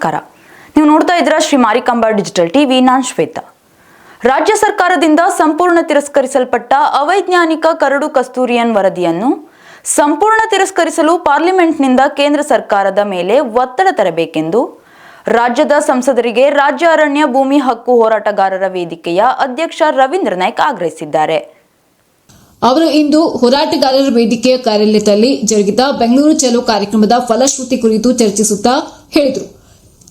ನಮಸ್ಕಾರ. ನೀವು ನೋಡ್ತಾ ಇದ್ದೀರಾ ಶ್ರೀ ಮಾರಿಕಾಂಬಾ ಡಿಜಿಟಲ್ ಟಿವಿ, ನಾನ್ ಶ್ವೇತಾ. ರಾಜ್ಯ ಸರ್ಕಾರದಿಂದ ಸಂಪೂರ್ಣ ತಿರಸ್ಕರಿಸಲ್ಪಟ್ಟ ಅವೈಜ್ಞಾನಿಕ ಕರಡು ಕಸ್ತೂರಿಯನ್ ವರದಿಯನ್ನು ಸಂಪೂರ್ಣ ತಿರಸ್ಕರಿಸಲು ಪಾರ್ಲಿಮೆಂಟ್ನಿಂದ ಕೇಂದ್ರ ಸರ್ಕಾರದ ಮೇಲೆ ಒತ್ತಡ ತರಬೇಕೆಂದು ರಾಜ್ಯದ ಸಂಸದರಿಗೆ ರಾಜ್ಯ ಅರಣ್ಯ ಭೂಮಿ ಹಕ್ಕು ಹೋರಾಟಗಾರರ ವೇದಿಕೆಯ ಅಧ್ಯಕ್ಷ ರವೀಂದ್ರ ನಾಯ್ಕ್ ಆಗ್ರಹಿಸಿದ್ದಾರೆ. ಅವರು ಇಂದು ಹೋರಾಟಗಾರರ ವೇದಿಕೆಯ ಕಾರ್ಯಾಲಯದಲ್ಲಿ ಜರುಗಿದ ಬೆಂಗಳೂರು ಚಲೋ ಕಾರ್ಯಕ್ರಮದ ಫಲಶ್ರುತಿ ಕುರಿತು ಚರ್ಚಿಸುತ್ತಾ ಹೇಳಿದರು.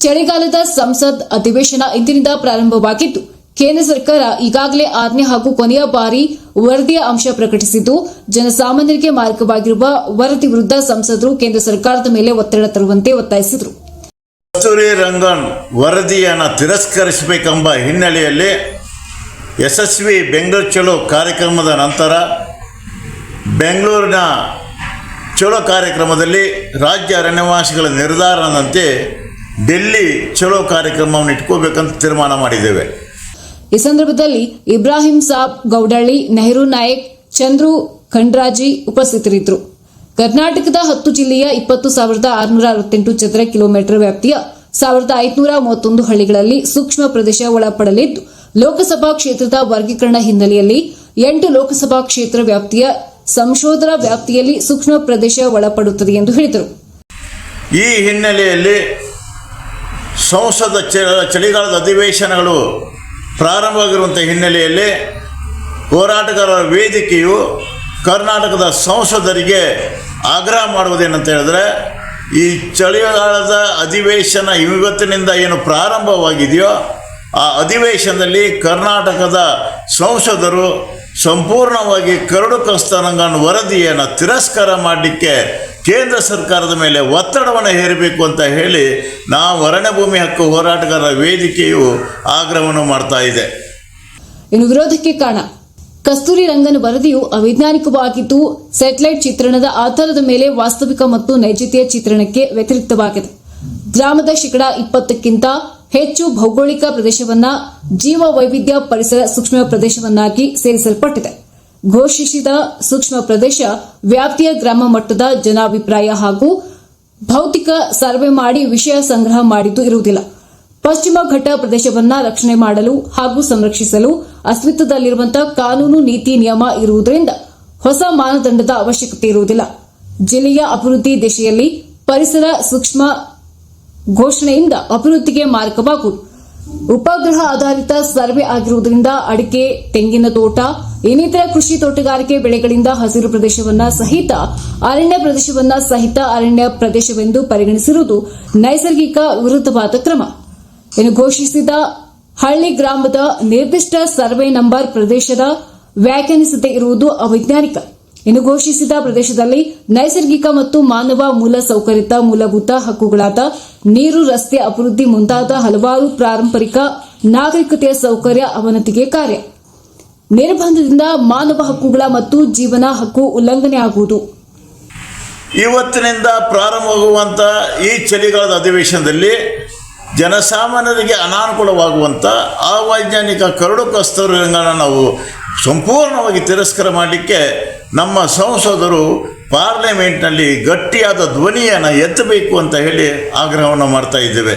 ಚಳಿಗಾಲದ ಸಂಸತ್ ಅಧಿವೇಶನ ಇಂದಿನಿಂದ ಪ್ರಾರಂಭವಾಗಿದ್ದು, ಕೇಂದ್ರ ಸರ್ಕಾರ ಈಗಾಗಲೇ ಆರನೇ ಹಾಗೂ ಕೊನೆಯ ಬಾರಿ ವರದಿಯ ಅಂಶ ಪ್ರಕಟಿಸಿದ್ದು, ಜನಸಾಮಾನ್ಯರಿಗೆ ಮಾರ್ಗವಾಗಿರುವ ವರದಿ ವಿರುದ್ಧ ಸಂಸದರು ಕೇಂದ್ರ ಸರ್ಕಾರದ ಮೇಲೆ ಒತ್ತಡ ತರುವಂತೆ ಒತ್ತಾಯಿಸಿದರು. ಕಸ್ತೂರಿ ರಂಗನ್ ವರದಿಯನ್ನು ತಿರಸ್ಕರಿಸಬೇಕೆಂಬ ಹಿನ್ನೆಲೆಯಲ್ಲಿ ಯಶಸ್ವಿ ಬೆಂಗಳೂರು ಚಲೋ ಕಾರ್ಯಕ್ರಮದ ನಂತರ ಬೆಂಗಳೂರಿನ ಚಲೋ ಕಾರ್ಯಕ್ರಮದಲ್ಲಿ ರಾಜ್ಯ ಅರಣ್ಯವಾಸಿಗಳ ನಿರ್ಧಾರದಂತೆ ಡೆಲ್ಲಿ ಚಲೋ ಕಾರ್ಯಕ್ರಮವನ್ನು ಇಟ್ಕೋಬೇಕಂತ ತೀರ್ಮಾನ ಮಾಡಿದ್ದೇವೆ. ಈ ಸಂದರ್ಭದಲ್ಲಿ ಇಬ್ರಾಹಿಂ ಸಾಬ್ ಗೌಡಳ್ಳಿ ನೆಹರು ನಾಯಕ್ ಚಂದ್ರು ಖಂಡ್ರಾಜಿ ಉಪಸ್ಥಿತರಿದ್ದರು. ಕರ್ನಾಟಕದ ಹತ್ತು ಜಿಲ್ಲೆಯ ಇಪ್ಪತ್ತು ಸಾವಿರದ ಆರುನೂರ ಅರವತ್ತೆಂಟು ಚದರ ಕಿಲೋಮೀಟರ್ ವ್ಯಾಪ್ತಿಯ ಸಾವಿರದ ಐದುನೂರ ಮೂವತ್ತೊಂದು ಹಳ್ಳಿಗಳಲ್ಲಿ ಸೂಕ್ಷ್ಮ ಪ್ರದೇಶ ಒಳಪಡಲಿದ್ದು ಲೋಕಸಭಾ ಕ್ಷೇತ್ರದ ವರ್ಗೀಕರಣ ಹಿನ್ನೆಲೆಯಲ್ಲಿ ಎಂಟು ಲೋಕಸಭಾ ಕ್ಷೇತ್ರ ವ್ಯಾಪ್ತಿಯ ಸಂಶೋಧನಾ ವ್ಯಾಪ್ತಿಯಲ್ಲಿ ಸೂಕ್ಷ್ಮ ಪ್ರದೇಶ ಒಳಪಡುತ್ತದೆ ಎಂದು ಹೇಳಿದರು. ಈ ಹಿನ್ನೆಲೆಯಲ್ಲಿ ಸಂಸದ ಚಳಿಗಾಲದ ಅಧಿವೇಶನಗಳು ಪ್ರಾರಂಭವಾಗಿರುವಂಥ ಹಿನ್ನೆಲೆಯಲ್ಲಿ ಹೋರಾಟಗಾರರ ವೇದಿಕೆಯು ಕರ್ನಾಟಕದ ಸಂಸದರಿಗೆ ಆಗ್ರಹ ಮಾಡುವುದೇನಂತ ಹೇಳಿದ್ರೆ, ಈ ಚಳಿಗಾಲದ ಅಧಿವೇಶನ ಇವತ್ತಿನಿಂದ ಏನು ಪ್ರಾರಂಭವಾಗಿದೆಯೋ, ಆ ಅಧಿವೇಶನದಲ್ಲಿ ಕರ್ನಾಟಕದ ಸಂಸದರು ಸಂಪೂರ್ಣವಾಗಿ ಕರಡು ಕಸ್ತನಂಗನ ವರದಿಯನ್ನು ತಿರಸ್ಕಾರ ಮಾಡಲಿಕ್ಕೆ ಕೇಂದ್ರ ಸರ್ಕಾರದ ಮೇಲೆ ಒತ್ತಡವನ್ನು ಹೇರಬೇಕು ಅಂತ ಹೇಳಿ ನಾವು ವರ್ಣಭೂಮಿ ಭೂಮಿ ಹಕ್ಕು ಹೋರಾಟಗಾರರ ವೇದಿಕೆಯು ಆಗ್ರಹವನ್ನು ಮಾಡ್ತಾ ಇದೆ. ಇನ್ನು ವಿರೋಧಕ್ಕೆ ಕಾರಣ, ಕಸ್ತೂರಿ ರಂಗನ ವರದಿಯು ಅವೈಜ್ಞಾನಿಕವಾಗಿದ್ದು, ಸ್ಯಾಟಲೈಟ್ ಚಿತ್ರಣದ ಆಧಾರದ ಮೇಲೆ ವಾಸ್ತವಿಕ ಮತ್ತು ನೈಜತೆಯ ಚಿತ್ರಣಕ್ಕೆ ವ್ಯತಿರಿಕ್ತವಾಗಿದೆ. ಗ್ರಾಮದ ಶೇಕಡ ಇಪ್ಪತ್ತಕ್ಕಿಂತ ಹೆಚ್ಚು ಭೌಗೋಳಿಕ ಪ್ರದೇಶವನ್ನ ಜೀವ ವೈವಿಧ್ಯ ಪರಿಸರ ಸೂಕ್ಷ್ಮ ಪ್ರದೇಶವನ್ನಾಗಿ ಸೇರಿಸಲ್ಪಟ್ಟಿದೆ. ಘೋಷಿಸಿದ ಸೂಕ್ಷ್ಮ ಪ್ರದೇಶ, ವ್ಯಾಪ್ತಿಯ ಗ್ರಾಮ ಮಟ್ಟದ ಜನಾಭಿಪ್ರಾಯ ಹಾಗೂ ಭೌತಿಕ ಸರ್ವೆ ಮಾಡಿ ವಿಷಯ ಸಂಗ್ರಹ ಮಾಡಿದ್ದು ಇರುವುದಿಲ್ಲ. ಪಶ್ಚಿಮ ಘಟ್ಟ ಪ್ರದೇಶವನ್ನ ರಕ್ಷಣೆ ಮಾಡಲು ಹಾಗೂ ಸಂರಕ್ಷಿಸಲು ಅಸ್ತಿತ್ವದಲ್ಲಿರುವಂತಹ ಕಾನೂನು, ನೀತಿ, ನಿಯಮ ಇರುವುದರಿಂದ ಹೊಸ ಮಾನದಂಡದ ಅವಶ್ಯಕತೆ ಇರುವುದಿಲ್ಲ. ಜಿಲ್ಲೆಯ ಅಭಿವೃದ್ಧಿ ದಿಶೆಯಲ್ಲಿ ಪರಿಸರ ಸೂಕ್ಷ್ಮ ಘೋಷಣೆಯಿಂದ ಅಭಿವೃದ್ಧಿಗೆ ಮಾರ್ಗವಾಗುವುದು. ಉಪಗ್ರಹ ಆಧಾರಿತ ಸರ್ವೆ ಆಗಿರುವುದರಿಂದ ಅಡಿಕೆ, ತೆಂಗಿನ ತೋಟ ಇನ್ನಿತರ ಕೃಷಿ ತೋಟಗಾರಿಕೆ ಬೆಳೆಗಳಿಂದ ಹಸಿರು ಪ್ರದೇಶವನ್ನ ಸಹಿತ ಅರಣ್ಯ ಪ್ರದೇಶವನ್ನ ಸಹಿತ ಅರಣ್ಯ ಪ್ರದೇಶವೆಂದು ಪರಿಗಣಿಸಿರುವುದು ನೈಸರ್ಗಿಕ ವಿರುದ್ಧವಾದ ಕ್ರಮ ಇನ್ನು ಘೋಷಿಸಿದ ಹಳ್ಳಿ ಗ್ರಾಮದ ನಿರ್ದಿಷ್ಟ ಸರ್ವೆ ನಂಬರ್ ಪ್ರದೇಶದ ವ್ಯಾಖ್ಯಾನಿಸದೇ ಇರುವುದು ಅವೈಜ್ಞಾನಿಕ ಇನ್ನು ಘೋಷಿಸಿದ ಪ್ರದೇಶದಲ್ಲಿ ನೈಸರ್ಗಿಕ ಮತ್ತು ಮಾನವ ಮೂಲ ಸೌಕರ್ಯದ ಮೂಲಭೂತ ಹಕ್ಕುಗಳಾದ ನೀರು, ರಸ್ತೆ ಅಭಿವೃದ್ಧಿ ಮುಂತಾದ ಹಲವಾರು ಪಾರಂಪರಿಕ ನಾಗರಿಕತೆಯ ಸೌಕರ್ಯ ಅವನತಿಗೆ ಕಾರ್ಯ. ನಿರ್ಬಂಧದಿಂದ ಮಾನವ ಹಕ್ಕುಗಳ ಮತ್ತು ಜೀವನ ಹಕ್ಕು ಉಲ್ಲಂಘನೆ ಆಗುವುದು. ಇವತ್ತಿನಿಂದ ಪ್ರಾರಂಭವಾಗುವಂಥ ಈ ಚಳಿಗಾಲದ ಅಧಿವೇಶನದಲ್ಲಿ ಜನಸಾಮಾನ್ಯರಿಗೆ ಅನಾನುಕೂಲವಾಗುವಂಥ ಅವೈಜ್ಞಾನಿಕ ಕರಡು ಕಸ್ತೂರಿಗಳನ್ನು ನಾವು ಸಂಪೂರ್ಣವಾಗಿ ತಿರಸ್ಕಾರ ಮಾಡಲಿಕ್ಕೆ ನಮ್ಮ ಸಂಸದರು ಪಾರ್ಲಿಮೆಂಟ್ನಲ್ಲಿ ಗಟ್ಟಿಯಾದ ಧ್ವನಿಯನ್ನು ಎತ್ತಬೇಕು ಅಂತ ಹೇಳಿ ಆಗ್ರಹವನ್ನು ಮಾಡ್ತಾ ಇದ್ದೇವೆ.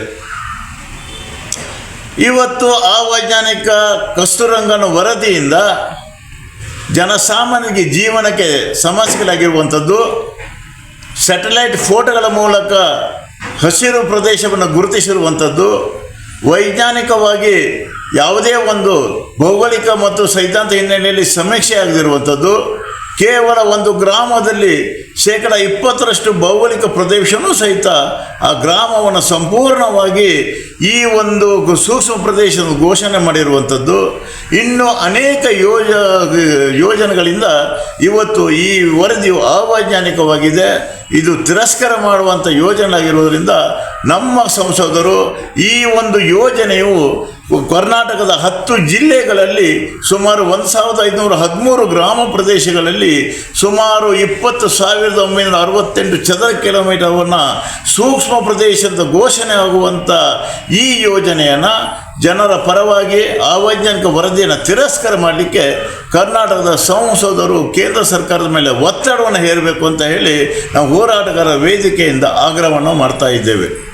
ಇವತ್ತು ಆ ವೈಜ್ಞಾನಿಕ ಕಸ್ತೂರಂಗನ ವರದಿಯಿಂದ ಜನಸಾಮಾನ್ಯರಿಗೆ ಜೀವನಕ್ಕೆ ಸಮಸ್ಯೆಗಳಾಗಿರುವಂಥದ್ದು ಸ್ಯಾಟಲೈಟ್ ಫೋಟೋಗಳ ಮೂಲಕ ಹಸಿರು ಪ್ರದೇಶವನ್ನು ಗುರುತಿಸಿರುವಂಥದ್ದು, ವೈಜ್ಞಾನಿಕವಾಗಿ ಯಾವುದೇ ಒಂದು ಭೌಗೋಳಿಕ ಮತ್ತು ಸೈದ್ಧಾಂತ ಹಿನ್ನೆಲೆಯಲ್ಲಿ ಸಮೀಕ್ಷೆ ಆಗದಿರುವಂಥದ್ದು ಕೇವಲ ಒಂದು ಗ್ರಾಮದಲ್ಲಿ ಶೇಕಡ ಇಪ್ಪತ್ತರಷ್ಟು ಭೌಗೋಳಿಕ ಪ್ರದೇಶವೂ ಸಹಿತ ಆ ಗ್ರಾಮವನ್ನು ಸಂಪೂರ್ಣವಾಗಿ ಈ ಒಂದು ಸೂಕ್ಷ್ಮ ಪ್ರದೇಶದ ಘೋಷಣೆ ಮಾಡಿರುವಂಥದ್ದು. ಇನ್ನು ಅನೇಕ ಯೋಜ ಯೋಜನೆಗಳಿಂದ ಇವತ್ತು ಈ ವರದಿಯು ಅವೈಜ್ಞಾನಿಕವಾಗಿದೆ. ಇದು ತಿರಸ್ಕಾರ ಮಾಡುವಂಥ ಯೋಜನೆ ಆಗಿರುವುದರಿಂದ ನಮ್ಮ ಸಂಸದರು ಈ ಒಂದು ಯೋಜನೆಯು ಕರ್ನಾಟಕದ ಹತ್ತು ಜಿಲ್ಲೆಗಳಲ್ಲಿ ಸುಮಾರು ಒಂದು ಸಾವಿರದ ಐದುನೂರ ಹದಿಮೂರು ಗ್ರಾಮ ಪ್ರದೇಶಗಳಲ್ಲಿ ಸುಮಾರು ಇಪ್ಪತ್ತು ಸಾವಿರದ ಒಂಬೈನೂರ ಅರವತ್ತೆಂಟು ಚದರ ಕಿಲೋಮೀಟರ್ವನ್ನು ಸೂಕ್ಷ್ಮ ಪ್ರದೇಶದ ಘೋಷಣೆ ಆಗುವಂಥ ಈ ಯೋಜನೆಯನ್ನು ಜನರ ಪರವಾಗಿ ಅವೈಜ್ಞಾನಿಕ ವರದಿಯನ್ನು ತಿರಸ್ಕಾರ ಮಾಡಲಿಕ್ಕೆ ಕರ್ನಾಟಕದ ಸಂಸದರು ಕೇಂದ್ರ ಸರ್ಕಾರದ ಮೇಲೆ ಒತ್ತಡವನ್ನು ಹೇರಬೇಕು ಅಂತ ಹೇಳಿ ನಾವು ಹೋರಾಟಗಾರರ ವೇದಿಕೆಯಿಂದ ಆಗ್ರಹವನ್ನು ಮಾಡ್ತಾ ಇದ್ದೇವೆ.